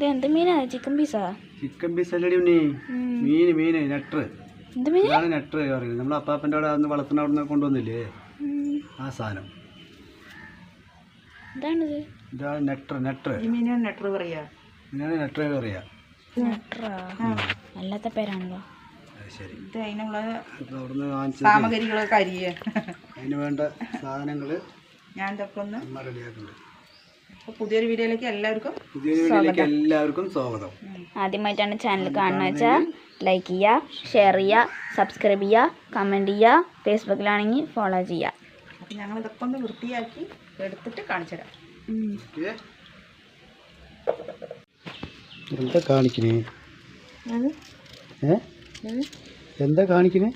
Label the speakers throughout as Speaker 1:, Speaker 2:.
Speaker 1: ഇത് എന്ത് മീനാ ചിക്കൻ പീസാ
Speaker 2: ചിക്കൻ പീസ് അല്ലടി ഉണ്ണി. മീൻ മീൻ നെട്ടർ
Speaker 1: എന്ത് മീൻ
Speaker 2: ഇതാണ് നെട്ടർ പറയുന്നത്. നമ്മൾ അപ്പാപ്പന്റെ അവിടെ വളർത്തുന്ന അവിടെ നിന്ന് കൊണ്ടുവന്നില്ലേ ആ സാധനം.
Speaker 1: എന്താണിത്?
Speaker 2: ഇതാണ് നെട്ടർ നെട്ടർ
Speaker 3: ഈ മീനാണ് നെട്ടർ പറയാ
Speaker 2: ഇതിനാണ് നെട്ടർ പറയാ
Speaker 1: നട്രാ അല്ലാത്ത പേരാണല്ലോ.
Speaker 2: അത് ശരി.
Speaker 3: ഇത് അതിനുള്ള
Speaker 2: അപ്പോൾ അവിടുന്ന് വാങ്ങിച്ചത്
Speaker 3: സാമഗ്രികളൊക്കെ അരിയേ
Speaker 2: അതിന് വേണ്ട സാധനങ്ങൾ
Speaker 3: ഞാൻ ഇതൊക്കെ ഒന്ന്
Speaker 2: റെഡിയാക്കുന്നുണ്ട്.
Speaker 3: അപ്പോൾ പുതിയൊരു വീഡിയോയിലേക്ക് എല്ലാവർക്കും
Speaker 2: പുതിയൊരു വീഡിയോയിലേക്ക് എല്ലാവർക്കും സ്വാഗതം.
Speaker 1: ആദ്യമായിട്ടാണ് ചാനൽ കാണുന്നത് വെച്ചാൽ ലൈക്ക് ചെയ്യുക ഷെയർ ചെയ്യുക സബ്സ്ക്രൈബ് ചെയ്യുക കമന്റ് ചെയ്യുക ഫേസ്ബുക്കിലാണെങ്കിൽ ഫോളോ ചെയ്യുക
Speaker 3: അപ്പം ഞങ്ങൾ ഇതൊക്കെ ഒന്ന് വൃത്തിയാക്കി എടുത്തിട്ട് കാണിച്ചു തരാം.
Speaker 2: എന്താ കാണിക്കണേ? എന്താ കാണിക്കണേ?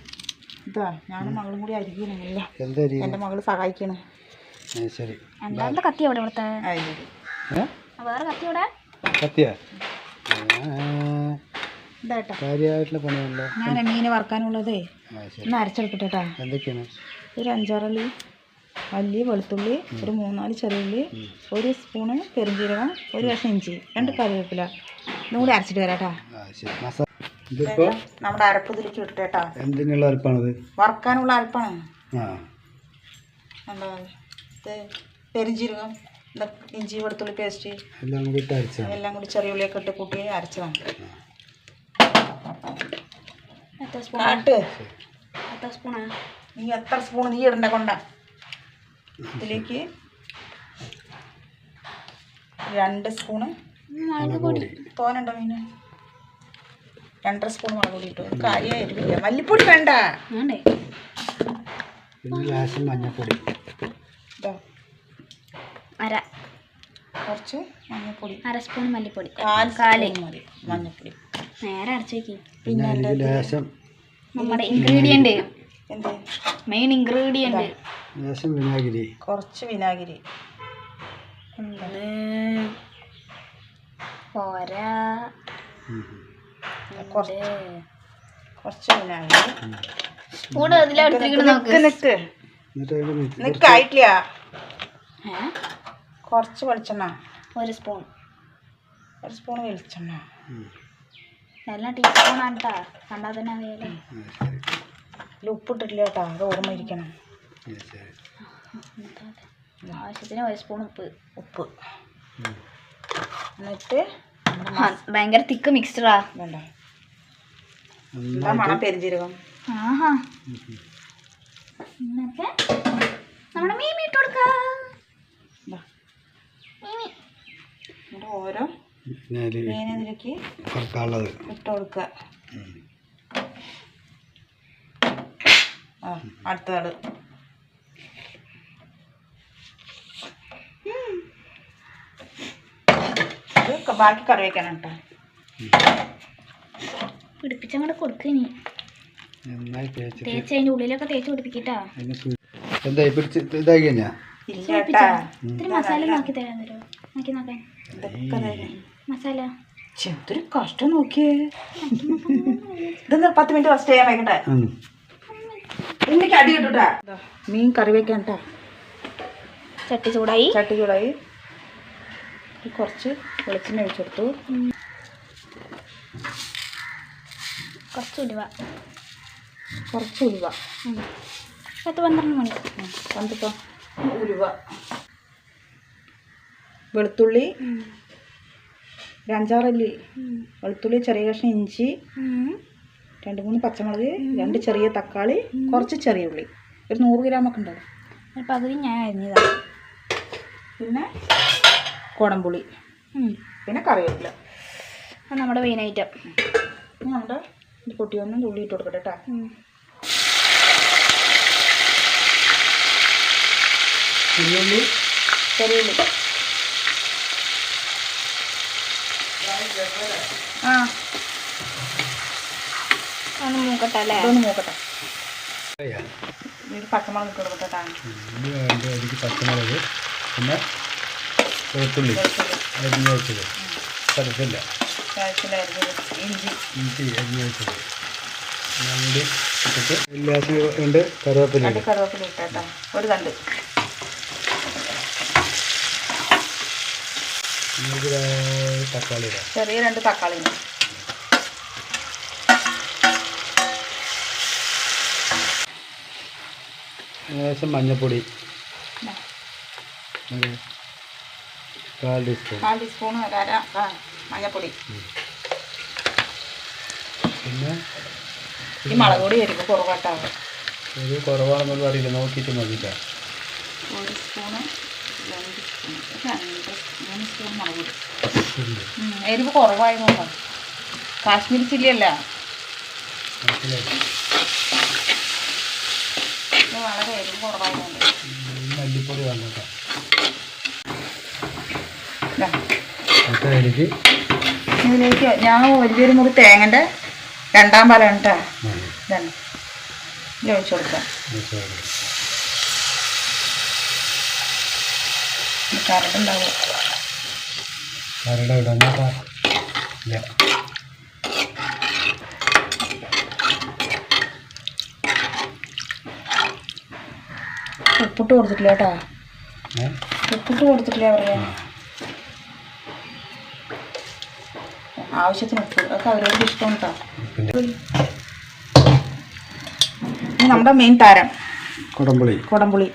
Speaker 3: ഇതാ ഞാനും മകളും കൂടി അരിക്കണില്ല എന്റെ മകൾ സഹായിക്കണേ.
Speaker 2: ശരി.
Speaker 1: എന്താ കത്തി അവിടെ ഇവിടുത്തെ? വേറെ കത്തി ഇവിടെ
Speaker 2: കാര്യമായിട്ടുള്ള
Speaker 3: ഞാൻ മീൻ വറക്കാനുള്ളതേ. ഒന്ന് അരച്ചെടുക്കട്ടെ
Speaker 2: എന്തൊക്കെയാണ്?
Speaker 3: ഒരു അഞ്ചാറള്ളി വലിയ വെളുത്തുള്ളി ഒരു മൂന്നാൽ ചെറിയുള്ളി ഒരു സ്പൂണ് പെരുംജീരകം ഒരു കഷ്ണം ഇഞ്ചി രണ്ട് കറിവേപ്പില. ഇതും കൂടി അരച്ചിട്ട്
Speaker 2: വരാട്ടാ.
Speaker 3: നമ്മുടെ അരപ്പ് ഇതിലേക്ക് ഇട്ടിട്ട് കേട്ടോ
Speaker 2: എന്തിനുള്ള അരപ്പാണത്?
Speaker 3: വറുക്കാനുള്ള അരപ്പാണ്.
Speaker 2: ആ.
Speaker 3: ഇത് ഇഞ്ചി വെളുത്തുള്ളി പേസ്റ്റ്
Speaker 2: എല്ലാം കൂടി
Speaker 3: എല്ലാം കൂടി ചെറിയ ഉള്ളിയൊക്കെ ഇട്ട് കൂട്ടി അരച്ചതാണ്
Speaker 1: എത്ര സ്പൂൺ? എത്ര സ്പൂണാ?
Speaker 3: നീ എത്ര സ്പൂൺ നീ ഇടണ്ട കൊണ്ട. ഇതിലേക്ക് രണ്ട് സ്പൂണ്
Speaker 1: മുളക് പൊടി.
Speaker 3: തോനുണ്ടോ മീന്. രണ്ടര സ്പൂൺ മുളക് പൊടി ഇട്ടു. കാര്യമായിരിക്കില്ല മല്ലിപ്പൊടി വേണ്ട.
Speaker 2: മഞ്ഞപ്പൊടി. മഞ്ഞൾപ്പൊടി
Speaker 1: അര.
Speaker 3: കുറച്ച് മഞ്ഞൾപ്പൊടി
Speaker 1: അര സ്പൂൺ മല്ലിപ്പൊടി.
Speaker 3: കാൽ കാൽ. മതി മഞ്ഞൾപ്പൊടി
Speaker 1: നേരെ അരച്ചേക്ക് വെക്കി.
Speaker 2: പിന്നെ
Speaker 1: നമ്മുടെ ഇൻഗ്രീഡിയന്റ്
Speaker 3: എന്ത്?
Speaker 1: മെയിൻ ഇൻഗ്രീഡിയന്റ്
Speaker 2: ലേശം വിനാഗിരി.
Speaker 3: കുറച്ച് വിനാഗിരി.
Speaker 1: പോരാ.
Speaker 3: കുറച്ച്. കുറച്ച് വിനാഗിരി.
Speaker 1: സ്പൂൺ അതിലെടുത്തിരിക്കണം നോക്ക്
Speaker 3: നിക്ക്
Speaker 2: എന്നിട്ട്
Speaker 3: കുറച്ച് വെളിച്ചെണ്ണ.
Speaker 1: ഒരു സ്പൂൺ.
Speaker 3: ഒരു സ്പൂൺ വെളിച്ചെണ്ണ.
Speaker 2: ഉം.
Speaker 1: എല്ലാം ടീസ്പൂണാണ് കേട്ടാ കണ്ടാൽ തന്നെ അറിയാലോ
Speaker 3: ഇതിൽ ഉപ്പിട്ടിട്ടില്ല കേട്ടോ. അത് ഓർമ്മ ഇരിക്കണം.
Speaker 2: ആ, ശരി.
Speaker 1: ആവശ്യത്തിന് ഒരു സ്പൂൺ ഉപ്പ്.
Speaker 3: ഉപ്പ്. എന്നിട്ട്
Speaker 1: ഭയങ്കര തിക്ക് മിക്സ്ഡാ.
Speaker 3: വേണ്ട. എന്താ മണം പെരിഞ്ചീരകം
Speaker 1: ആഹാ. എന്നിട്ട് നമ്മുടെ മീൻ ഇട്ട് കൊടുക്കാം
Speaker 3: ഇതാ.
Speaker 1: മീമി
Speaker 3: എന്നിട്ട് ഓരോ
Speaker 2: മീനതിലേക്ക്
Speaker 3: ഇട്ട് കൊടുക്കുക. ആ ആൾ. ഇത് ക- ബാക്കി കറി വയ്ക്കാനാണ് കേട്ടോ.
Speaker 1: പിടിപ്പിച്ചങ്ങോട്ട് തേച്ച് അതിന്റെ ഉള്ളിലൊക്കെ തേച്ച് പിടിപ്പിക്കട്ടാ
Speaker 2: എന്തായി? പിടിച്ച് ഇതായി കഴിഞ്ഞാ?
Speaker 1: ഇത്തിരി മസാല നോക്കി തരാൻ തരുമോ നോക്കി നോക്കാൻ.
Speaker 3: ഇതൊക്കെ തരാം.
Speaker 1: മസാല.
Speaker 3: കഷ്ടം നോക്കിയേ. ഇതൊന്ന് പത്ത് മിനിറ്റ് ഫസ്റ്റ് ചെയ്യാൻ വെക്കട്ടെ. അടി കിട്ടൂട്ടാ. മീൻ കറി വെക്കാൻ കേട്ടാ
Speaker 1: ചട്ടി ചൂടായി.
Speaker 3: ചട്ടി ചൂടായി. കുറച്ച് വെളിച്ചെണ്ണ ഒഴിച്ചെടുത്തു
Speaker 1: കുറച്ച് ഉലുവ.
Speaker 3: കുറച്ച് ഉലുവ.
Speaker 1: പത്ത് പന്ത്രണ്ട് മണി.
Speaker 3: കണ്ടിട്ടോ ഉലുവ. വെളുത്തുള്ളി. ഒരു അഞ്ചാറല്ലി വെളുത്തുള്ളി ചെറിയ കഷ്ണം ഇഞ്ചി. രണ്ട് മൂന്ന് പച്ചമുളക് രണ്ട് ചെറിയ തക്കാളി കുറച്ച് ചെറിയ ഉള്ളി. ഒരു നൂറ് ഗ്രാം ഒക്കെ ഉണ്ടാവും
Speaker 1: പകുതി ഞാൻ അരിഞ്ഞതാണ്
Speaker 3: പിന്നെ കുടംപുളി. പിന്നെ കറിവേപ്പില.
Speaker 1: നമ്മുടെ മെയിൻ ഐറ്റം
Speaker 3: നമ്മുടെ പൊട്ടിയൊന്നും തുള്ളി ഇട്ട് കൊടുക്കട്ടെ കേട്ടോ. ചെറിയുള്ളി ആ.
Speaker 1: ഒന്ന് മൂക്കട്ടെ അല്ലേ?
Speaker 3: ഇതൊന്ന് നോക്കട്ടെ
Speaker 2: ആയാ.
Speaker 3: ഇത് പച്ചമുളക് ഇട്ട് കൊടുക്കട്ടെ.
Speaker 2: പിന്നെ വെളുത്തുള്ളി. അരിഞ്ഞ് വെച്ചത്. കുഴപ്പമില്ല
Speaker 3: ഇഞ്ചി.
Speaker 2: ഇഞ്ചി അരിഞ്ഞ് വെച്ചത്. കൂടി ഇട്ടിട്ട് ഗ്ലാസ് കൊണ്ട് കറിവേപ്പില
Speaker 3: രണ്ട് കറിവേപ്പില ഇട്ടേട്ടോ. ഒരു തണ്ട്
Speaker 2: നമുക്ക് ഒരു തക്കാളി
Speaker 3: ചെറിയ രണ്ട് തക്കാളി
Speaker 2: ഏകദേശം മഞ്ഞപ്പൊടി. കാൽ ടീസ്പൂൺ.
Speaker 3: കാൽ ടീസ്പൂൺ ആ,
Speaker 2: പിന്നെ
Speaker 3: ഈ മുളക് പൊടി വരുമ്പോൾ കുറവാട്ടാവും
Speaker 2: ഒരു കുറവാണെന്നുള്ള അറിയില്ല. നോക്കിയിട്ട് മതിയില്ല
Speaker 3: ഒരു സ്പൂണ് രണ്ട് സ്പൂൺ രണ്ട് മൂന്ന് കുറവായി മുളക് പൊടി ഉം, എരിവ് കുറവായതുകൊണ്ടാണ് കാശ്മീരി ചില്ലി അല്ല വളരെ എരിവ് ഇതിലേക്ക് ഞാൻ വലിയൊരു മുറി തേങ്ങന്റെ രണ്ടാം പാലാണ് കേട്ടോ ഇതാണ്. ഇത് ഒഴിച്ചു കൊടുക്കാം. കറണ്ട് ഉണ്ടാവും
Speaker 2: കരട് ഇടുന്ന ഇല്ല.
Speaker 3: ഉപ്പിട്ട് കൊടുത്തിട്ടില്ല കേട്ടോ. ഉപ്പിട്ട് കൊടുത്തിട്ടില്ല പറയാ. ആവശ്യത്തിന് ഉപ്പ്. അതൊക്കെ അവരോട് ഇഷ്ടം കേട്ടോ. നമ്മുടെ മെയിൻ താരം.
Speaker 2: കൊടംപുളി.
Speaker 3: കൊടംപുളി.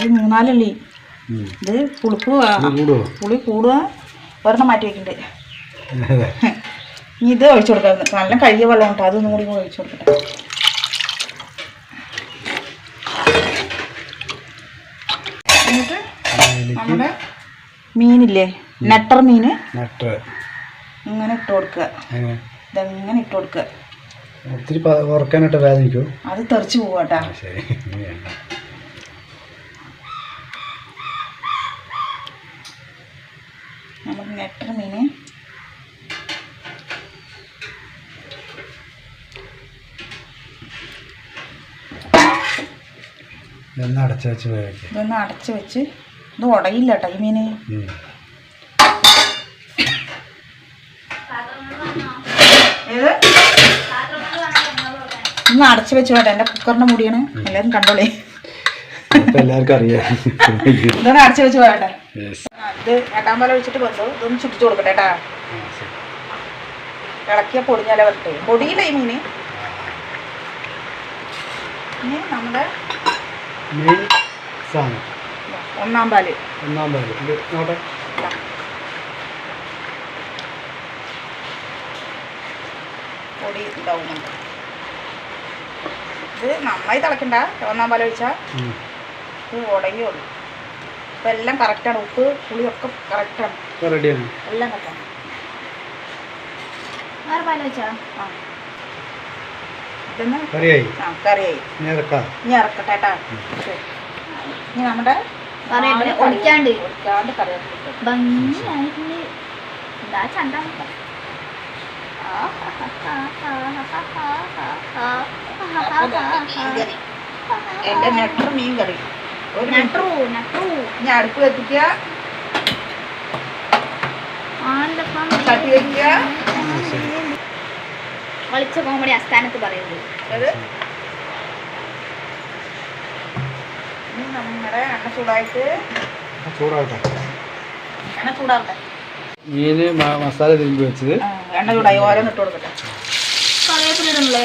Speaker 3: ഒരു മൂന്നാലുള്ളി. ഇത് ആ- പുളി കൂടുക. ഒരെണ്ണം മാറ്റി
Speaker 2: വെക്കണ്ടേ?
Speaker 3: ഇനി ഇത് ഒഴിച്ചു കൊടുക്കാം. നല്ല കഴുകിയ വെള്ളം കേട്ടോ. അതൊന്നും കൂടി ഒഴിച്ചു കൊടുക്കട്ടെ. എന്നിട്ട് നമ്മുടെ മീനില്ലേ? നെട്ടർ മീൻ
Speaker 2: നട്ട്
Speaker 3: ഇങ്ങനെ ഇട്ട് കൊടുക്കുക. ഇതെങ്ങനെ ഇട്ട് കൊടുക്കുക.
Speaker 2: ഒത്തിരി
Speaker 3: അത് തെറിച്ച് പോവാട്ടാ
Speaker 2: ആ ശരി ഇങ്ങനെയാണ്.
Speaker 3: നമുക്ക് നെട്ടർ മീൻ
Speaker 2: ഇതൊന്ന് അടച്ചു വെച്ച് വേവിക്കാം.
Speaker 3: ഇതൊന്ന് അടച്ചു വെച്ച്. ഇത് ഉടയില്ല കേട്ടോ ഈ മീൻ. ഏത്? ഒന്ന് അടച്ചു വെച്ച് വേണ്ട എന്റെ കുക്കറിന്റെ മുടിയാണ്. എല്ലാവരും കണ്ടോളേ.
Speaker 2: എല്ലാവർക്കും അറിയാം.
Speaker 3: ഇതൊന്ന് അടച്ചു വെച്ച്
Speaker 2: Yes.
Speaker 3: ഇത് രണ്ടാം വല ഒഴിച്ചിട്ട് വന്നു. ഇതൊന്ന് ചുറ്റിച്ചു കൊടുക്കട്ടെ കേട്ടാ. ഇളക്കിയ പൊടിഞ്ഞല വരട്ടെ. പൊടിയില്ല ഈ മീന്. ഇനി നമ്മുടെ ഒന്നാം പാൽ.
Speaker 2: ഒന്നാം
Speaker 3: പാൽ. പൊടി ഉണ്ടാവുന്നുണ്ട് ഇത് നന്നായി തിളക്കണ്ട. ഒന്നാം പാല ഒഴിച്ചാൽ
Speaker 2: ഉം.
Speaker 3: ഇത് ഉടയുള്ളൂ. ഇപ്പം എല്ലാം കറക്റ്റാണ് ഉപ്പ് പുളിയൊക്കെ കറക്റ്റാണ്
Speaker 2: റെഡിയാണ്
Speaker 3: എല്ലാം കറക്റ്റാണ്
Speaker 1: വേറെ പാൽ വെച്ചാ
Speaker 3: ആ ഇതൊന്ന്
Speaker 2: കറിയായി
Speaker 3: ആ കറിയായി
Speaker 2: ഇനി ഇറക്കാം
Speaker 3: ഇനി ഇറക്കട്ടെ കേട്ടാ ശരി. ഇനി നമ്മുടെ
Speaker 1: കറിവേപ്പില
Speaker 3: നാല് കറി-
Speaker 1: ഒഴിക്കാണ്ട്.
Speaker 3: ഒഴിക്കാണ്ട് കറിവേപ്പില ഇട്ടു.
Speaker 1: ഭംഗിയായിട്ട് എന്താ ചണ്ട
Speaker 3: എന്റെ നെട്ടർ മീൻ കറി ഇനി അടുപ്പ് കത്തിക്കുക.
Speaker 1: ആണ്ടപ്പം
Speaker 3: ചട്ടി വയ്ക്കുക
Speaker 1: കളിച്ച കോമഡി അസ്ഥാനത്ത് പറയുന്നത്
Speaker 3: നമ്മുടെ എണ്ണ ചൂടായിട്ട്.
Speaker 2: ചൂടാവട്ടെ.
Speaker 3: എണ്ണ ചൂടാവട്ടെ.
Speaker 2: മീന് മസാല തിരുമ്പി വെച്ചത്.
Speaker 3: എണ്ണ ചൂടായി. ഓരോന്ന് ഇട്ട് കൊടുക്കട്ടെ.
Speaker 1: കറിവേപ്പില ഇടണല്ലേ?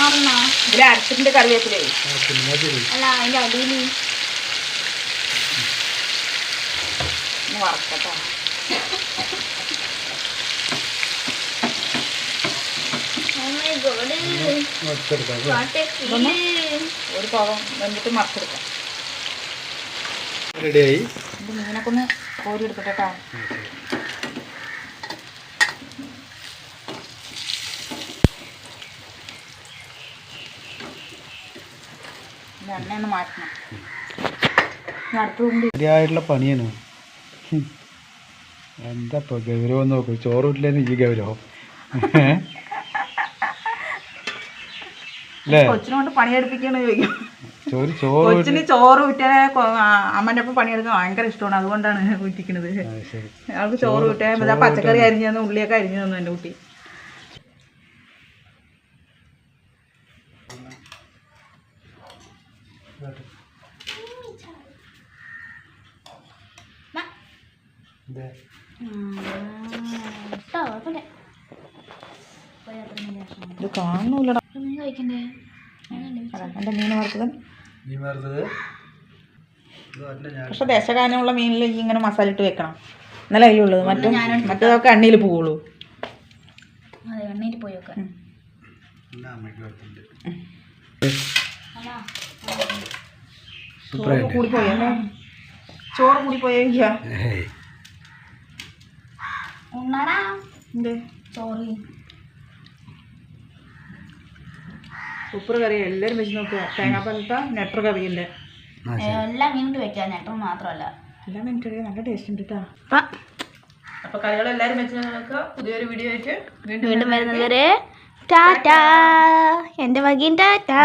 Speaker 1: മറന്നാ
Speaker 3: ഇതിൽ അരച്ചിട്ടുണ്ട് കറിവേപ്പിലേ.
Speaker 1: അല്ല അതിന്റെ അടിയിൽ
Speaker 3: വറക്കട്ടോ.
Speaker 1: Oh
Speaker 3: ഒരു പാകം വെന്തിട്ട് മറച്ചെടുക്കാം.
Speaker 2: റെഡിയായി.
Speaker 3: മീനൊക്കെ ഒന്ന് കോരി എടുക്കട്ടെ കേട്ടോ. ഇത് എണ്ണ ഒന്ന് മാറ്റണം
Speaker 2: ശരിയായിട്ടുള്ള പണിയാണ്. എന്താ ഇപ്പൊ ഗൗരവം നോക്കും. ചോറ് വീട്ടിലേന്ന് ഈ ഗൗരവം. അല്ലേ?
Speaker 3: പണിയെടുപ്പിക്കണോ
Speaker 2: ചോറ് ചോറ്
Speaker 3: കൊച്ചിന് ചോറ് ഊറ്റാൻ അമ്മന്റെ ഒപ്പം പണിയെടുക്കാൻ ഭയങ്കര ഇഷ്ടമാണ്. അതുകൊണ്ടാണ്
Speaker 2: ശരി.
Speaker 3: അവൾക്ക് ചോറ് ആ പച്ചക്കറി അരിഞ്ഞു തന്നു ഉള്ളിയൊക്കെ അരിഞ്ഞു തന്നു എന്റെ കുട്ടി.
Speaker 2: ഇത്
Speaker 1: കഴിക്കണ്ടേ?
Speaker 3: എന്റെ മീൻ വറുത്തത്?
Speaker 2: മീൻ വറുത്തത്?
Speaker 3: പക്ഷെ ദേശകാലമുള്ള മീനിൽ ഇങ്ങനെ മസാല ഇട്ട് വെക്കണം. എന്നാലേ അതിലുള്ളത് മറ്റും മറ്റേതൊക്കെ എണ്ണയിൽ പോവുള്ളൂ.
Speaker 1: അതെ എണ്ണയിൽ പോയി വെക്കാൻ
Speaker 3: ചോറ് കൂടിപ്പോയി അല്ലേ? ചോറ് കൂടിപ്പോയാ എന്ത്?
Speaker 1: സോറി
Speaker 3: സൂപ്പർ കറി എല്ലാവരും വെച്ച് നോക്കുക തേങ്ങാപ്പലത്ത നെട്ടർ കറിയല്ലേ
Speaker 1: എല്ലാം മീനിട്ട് വെക്കാം. നേട്ടം മാത്രമല്ല.
Speaker 3: എല്ലാം മീനിട്ട് നല്ല ടേസ്റ്റ് ഉണ്ട് കേട്ടോ അപ്പോൾ കറികളെല്ലാവരും വെച്ച് നോക്കുക പുതിയൊരു വീഡിയോ ആയിട്ട്
Speaker 1: വീണ്ടും വരുന്നത് വരെ. ടാറ്റാ. എന്റെ വകയും ടാറ്റാ.